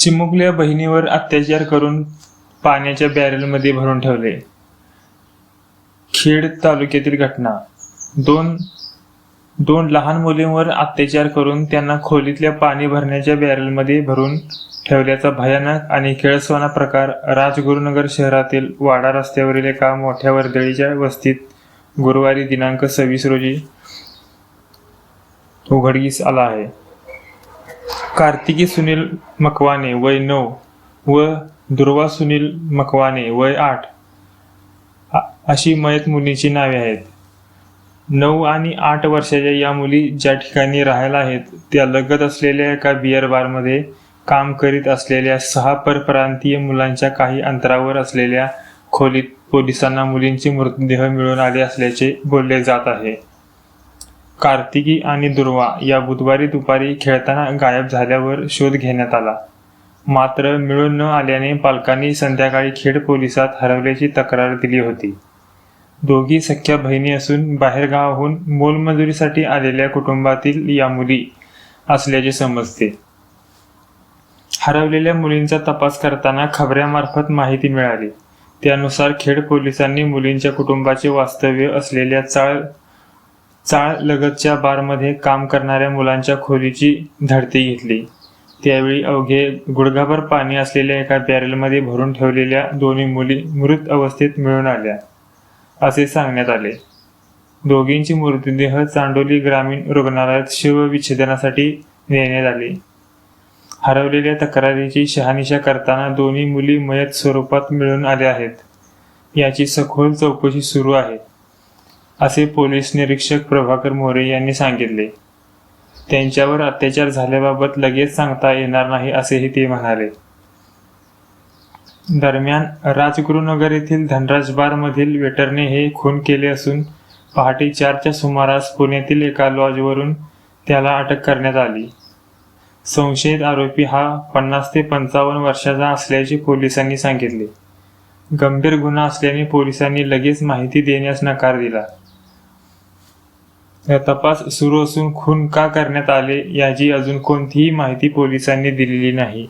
चिमुकल्या बहिणीवर अत्याचार करून पाण्याच्या बॅरेलमध्ये भरून ठेवले. खेड तालुक्यातील घटना. दोन दोन लहान मुलींवर अत्याचार करून त्यांना खोलीतल्या पाणी भरण्याच्या बॅरेलमध्ये भरून ठेवल्याचा भयानक आणि खेळसवाना प्रकार राजगुरुनगर शहरातील वाडा रस्त्यावरील एका मोठ्या वर्दळीच्या वस्तीत गुरुवारी दिनांक सव्वीस रोजी उघडकीस आला आहे. कार्तिकी सुनील मकवाने वय नऊ. व दुर्वा सुनील मकवाने वय आठ. अशी मयत मुलीची नावे आहेत. नऊ आणि आठ वर्षाच्या या मुली ज्या ठिकाणी राहायला आहेत त्या लगत असलेल्या एका बिअर बारमध्ये काम करीत असलेल्या सहा परप्रांतीय मुलांच्या काही अंतरावर असलेल्या खोलीत पोलिसांना मुलींचे मृतदेह मिळून आले असल्याचे बोलले जात आहे. कार्तिकी आणि दुर्वा या बुधवारी दुपारी खेळताना गायब झाल्यावर शोध घेण्यात आला. मात्र मिळून न आल्याने पालकांनी संध्याकाळी खेड पोलिसात हरवल्याची तक्रार दिली होती. दोघी सख्या बहिणी असून बाहेरगावाहून मोलमजुरीसाठी आलेल्या कुटुंबातील या मुली असल्याचे समजते. हरवलेल्या मुलींचा तपास करताना खबऱ्यामार्फत माहिती मिळाली. त्यानुसार खेड पोलिसांनी मुलींच्या कुटुंबाचे वास्तव्य असलेल्या चाळ चाळ लगतच्या बारमध्ये काम करणाऱ्या मुलांच्या खोलीची धडती घेतली. त्यावेळी अवघे गुडघाभर पाणी असलेल्या एका बॅरेलमध्ये भरून ठेवलेल्या दोन्ही मुली मृत अवस्थेत मिळून आल्या असे सांगण्यात आले. दोघींची मृतदेह चांडोली ग्रामीण रुग्णालयात शिवविच्छेदनासाठी नेण्यात आले. हरवलेल्या तक्रारीची शहानिशा करताना दोन्ही मुली मयत स्वरूपात मिळून आल्या आहेत. याची सखोल चौकशी सुरू आहे. असे पोलीस निरीक्षक प्रभाकर मोरे यांनी सांगितले. त्यांच्यावर अत्याचार झाल्याबाबत लगेच सांगता येणार नाही असेही ते म्हणाले. दरम्यान राजगुरुनगर येथील धनराज बारमधील वेटरने हे खून केले असून पहाटे चारच्या सुमारास पुण्यातील एका लॉजवरून त्याला अटक करण्यात आली. संशयित आरोपी हा पन्नास ते पंचावन्न वर्षाचा असल्याचे पोलिसांनी सांगितले. गंभीर गुन्हा असल्याने पोलिसांनी लगेच माहिती देण्यास नकार दिला. तपास सुरू असून खून का करण्यात आले याची अजून कोणतीही माहिती पोलिसांनी दिलेली नाही.